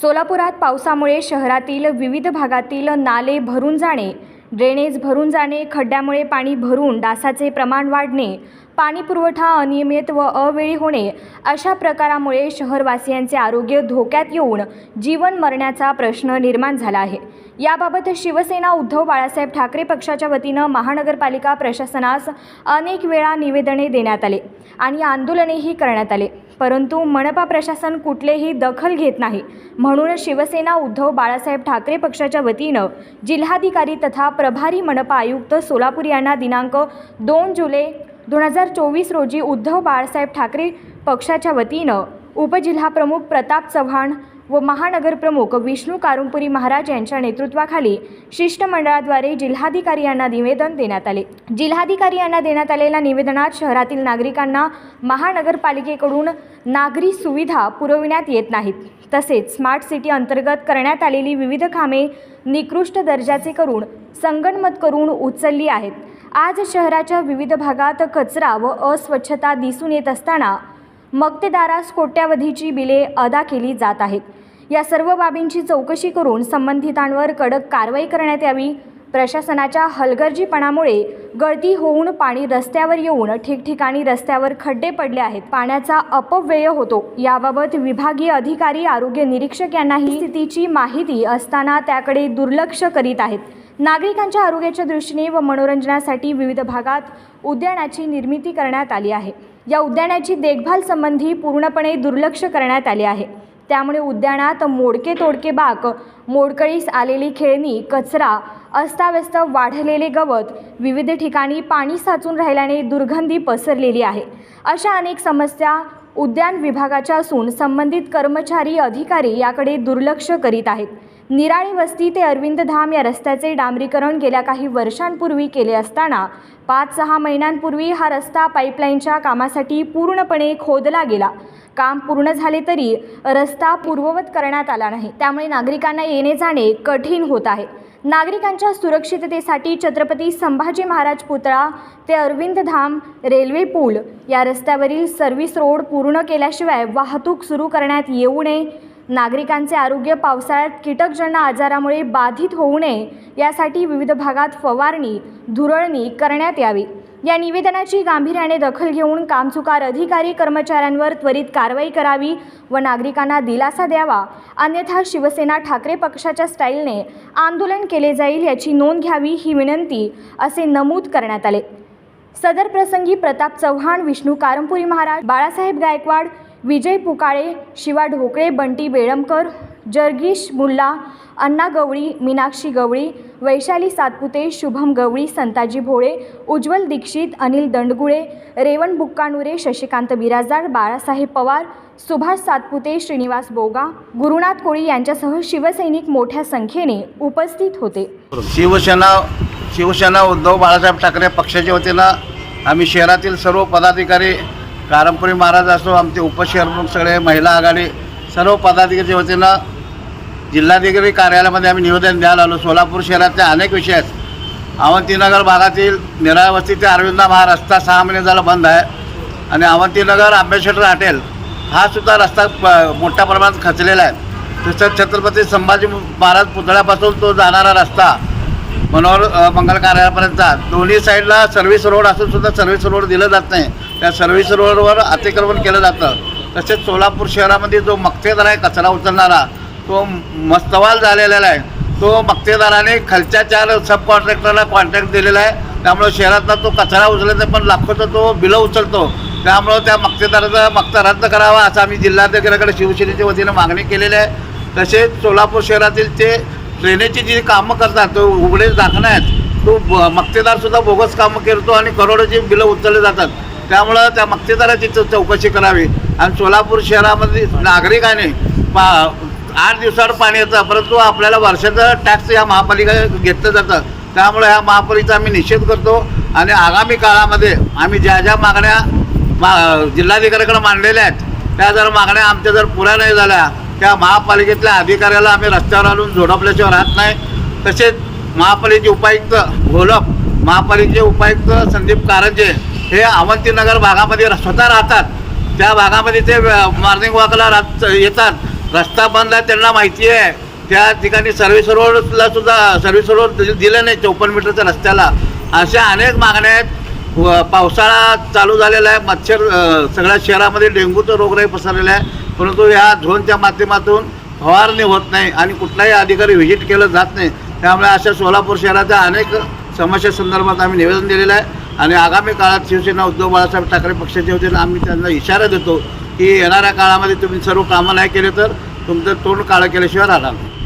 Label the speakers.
Speaker 1: सोलापुरात पावसामुळे शहरातील विविध भागातील नाले भरून जाणे ड्रेनेज भरून जाणे खड्ड्यामुळे पाणी भरून डासाचे प्रमाण वाढणे पाणी पुरवठा अनियमित व अवेळी होणे अशा प्रकारामुळे शहरवासियांचे आरोग्य धोक्यात येऊन जीवन मरण्याचा प्रश्न निर्माण झाला आहे. याबाबत शिवसेना उद्धव बाळासाहेब ठाकरे पक्षाच्या वतीनं महानगरपालिका प्रशासनास अनेक वेळा निवेदने देण्यात आले आणि आंदोलनेही करण्यात आले. परंतु मनपा प्रशासन कुठलेही दखल घेत नाही. म्हणून शिवसेना उद्धव बाळासाहेब ठाकरे पक्षाच्या वतीनं जिल्हाधिकारी तथा प्रभारी मनपा आयुक्त सोलापूर यांना दिनांक दोन जुलै दोन हजार चोवीस रोजी उद्धव बाळासाहेब ठाकरे पक्षाच्या वतीनं उपजिल्हाप्रमुख प्रताप चव्हाण व महानगरप्रमुख विष्णू कारुंपुरी महाराज यांच्या नेतृत्वाखाली शिष्टमंडळाद्वारे जिल्हाधिकारी यांना निवेदन देण्यात आले. जिल्हाधिकारी यांना देण्यात आलेल्या निवेदनात शहरातील नागरिकांना महानगरपालिकेकडून नागरी सुविधा पुरविण्यात येत नाहीत. तसेच स्मार्ट सिटी अंतर्गत करण्यात आलेली विविध कामे निकृष्ट दर्जाचे करून संगणमत करून उचलली आहेत. आज शहराच्या विविध भागात कचरा व अस्वच्छता दिसून येत असताना मक्तेदारास कोट्यावधीची बिले अदा केली जात आहेत. या सर्व बाबींची चौकशी करून संबंधितांवर कडक कारवाई करण्यात यावी. प्रशासनाच्या हलगर्जीपणामुळे गळती होऊन पाणी रस्त्यावर येऊन ठिकठिकाणी रस्त्यावर खड्डे पडले आहेत. पाण्याचा अपव्यय होतो. याबाबत विभागीय अधिकारी आरोग्य निरीक्षक यांनाही स्थितीची माहिती असताना त्याकडे दुर्लक्ष करीत आहेत. नागरिकांच्या आरोग्याच्या दृष्टीने व मनोरंजनासाठी विविध भागात उद्यानाची निर्मिती करण्यात आली आहे. या उद्यानाची देखभाल संबंधी पूर्णपणे दुर्लक्ष करण्यात आले आहे. त्यामुळे उद्यानात मोडके तोडके बाक मोडकळीस आलेली खेळणी कचरा अस्ताव्यस्त वाढलेले गवत विविध ठिकाणी पाणी साचून राहिल्याने दुर्गंधी पसरलेली आहे. अशा अनेक समस्या उद्यान विभागाच्या असून संबंधित कर्मचारी अधिकारी याकडे दुर्लक्ष करीत आहेत. निराळी वस्ती ते अरविंद धाम या रस्त्याचे डांबरीकरण गेल्या काही वर्षांपूर्वी केले असताना पाच सहा महिन्यांपूर्वी हा रस्ता पाईपलाईनच्या कामासाठी पूर्णपणे खोदला गेला. काम पूर्ण झाले तरी रस्ता पूर्ववत करण्यात आला नाही. त्यामुळे नागरिकांना येणे जाणे कठीण होत आहे. नागरिकांच्या सुरक्षिततेसाठी छत्रपती संभाजी महाराज पुतळा ते अरविंद धाम रेल्वे पूल या रस्त्यावरील सर्व्हिस रोड पूर्ण केल्याशिवाय वाहतूक सुरू करण्यात येऊ नये. नागरिकांचे आरोग्य पावसाळ्यात कीटकजन्य आजारामुळे बाधित होऊ नये. यासाठी विविध भागात फवारणी धुरळणी करण्यात यावी. या निवेदनाची गांभीर्याने दखल घेऊन कामचुकार अधिकारी कर्मचाऱ्यांवर त्वरित कारवाई करावी व नागरिकांना दिलासा द्यावा. अन्यथा शिवसेना ठाकरे पक्षाच्या स्टाईलने आंदोलन केले जाईल याची नोंद घ्यावी ही विनंती असे नमूद करण्यात आले. सदर प्रसंगी प्रताप चव्हाण विष्णू कारंपुरी महाराज बाळासाहेब गायकवाड विजय पुकाळे शिवा ढोकळे बंटी बेळमकर जर्गीश मुल्ला अण्णा गवळी मीनाक्षी गवळी वैशाली सातपुते शुभम गवळी संताजी भोळे उज्ज्वल दीक्षित अनिल दंडगुळे रेवण बुक्कानुरे शशिकांत बिराजदार बाळासाहेब पवार सुभाष सातपुते श्रीनिवास बोगा गुरुनाथ कोळी यांच्यासह शिवसैनिक मोठ्या संख्येने उपस्थित होते.
Speaker 2: शिवसेना शिवसेना उद्धव बाळासाहेब ठाकरे पक्षाच्या वतीनं आम्ही शहरातील सर्व पदाधिकारी कारंपुरी महाराज असो आमचे उपशहरप्रमुख सगळे महिला आघाडी सर्व पदाधिकारीच्या वतीनं जिल्हाधिकारी कार्यालयामध्ये आम्ही निवेदन द्यायला आलो. सोलापूर शहरातले अनेक विषय आहेत. अवंतीनगर भागातील निराळवस्ती ते अरविंदा हा रस्ता सहा महिने झाला बंद आहे. आणि अवंतीनगर आंबेडकर हॉटेल हा सुद्धा रस्ता प- मोठ्या प्रमाणात खचलेला आहे. तसंच छत्रपती संभाजी महाराज पुतळ्यापासून तो जाणारा रस्ता मनोहर मंगल कार्यालयापर्यंतचा दोन्ही साईडला सर्व्हिस रोड असून सुद्धा सर्व्हिस रोड दिलं जात नाही. त्या सर्व्हिस रोडवर अतिक्रमण केलं जातं. तसेच सोलापूर शहरामध्ये जो मक्तेदार आहे कचरा उचलणारा तो मस्तवाल झालेला आहे. तो मक्तेदाराने खालच्या चार सब कॉन्ट्रॅक्टरला कॉन्ट्रॅक्ट दिलेला आहे. त्यामुळं शहरातला तो कचरा उचलत पण लाखोचा तो बिलं उचलतो. त्यामुळं त्या मक्तेदाराचा मक्ता रद्द करावा असं आम्ही जिल्हाधिकाऱ्याकडे शिवसेनेच्या वतीनं मागणी केलेली आहे. तसेच सोलापूर शहरातील ते ट्रेनेची जी कामं करतात तो उघडे दाखणं आहेत तो ब- मक्तेदारसुद्धा बोगस कामं करतो आणि करोडोची बिलं उचलले जातात. त्यामुळं त्या मक्तेदाराची चौकशी करावी. आणि सोलापूर शहरामध्ये नागरिकाने पा आठ दिवसावर पाणी येतं परंतु आपल्याला वर्षाचं टॅक्स या महापालिका घेतलं जातं. त्यामुळे ह्या महापालिकेचा आम्ही निषेध करतो आणि आगामी काळामध्ये आम्ही ज्या ज्या मागण्या मा जिल्हाधिकाऱ्याकडे मांडलेल्या आहेत त्या जर मागण्या आमच्या जर पुऱ्या नाही झाल्या त्या महापालिकेतल्या अधिकाऱ्याला आम्ही रस्त्यावर आणून झोडपल्याशिवाय राहत नाही. तसेच महापालिकेचे उपायुक्त घोलप महापालिकेचे उपायुक्त संदीप कारंजे हे अवंतीनगर भागामध्ये स्वतः राहतात. त्या भागामध्ये ते मॉर्निंग वॉकला रात येतात. रस्ता बंद आहे त्यांना माहिती आहे. त्या ठिकाणी सर्व्हिस रोडला सुद्धा सर्व्हिस रोड दिलं नाही चौपन्न मीटरच्या रस्त्याला. अशा अनेक मागण्या आहेत. पावसाळा चालू झालेला आहे. मच्छर सगळ्या शहरामध्ये डेंग्यूचा रोगराई पसरलेला आहे. परंतु ह्या झोनच्या माध्यमातून फवारणी होत नाही आणि कुठलाही अधिकारी व्हिजिट केलं जात नाही. त्यामुळे अशा सोलापूर शहराच्या अनेक समस्या संदर्भात आम्ही निवेदन दिलेलं आहे. आणि आगामी काळात शिवसेना उद्धव बाळासाहेब ठाकरे पक्षाचे वतीनं आम्ही त्यांना इशारा देतो. की येणाऱ्या काळामध्ये तुम्ही सर्व कामं नाही केले तर तुमचं तोंड काळं केल्याशिवाय राहणार नाही.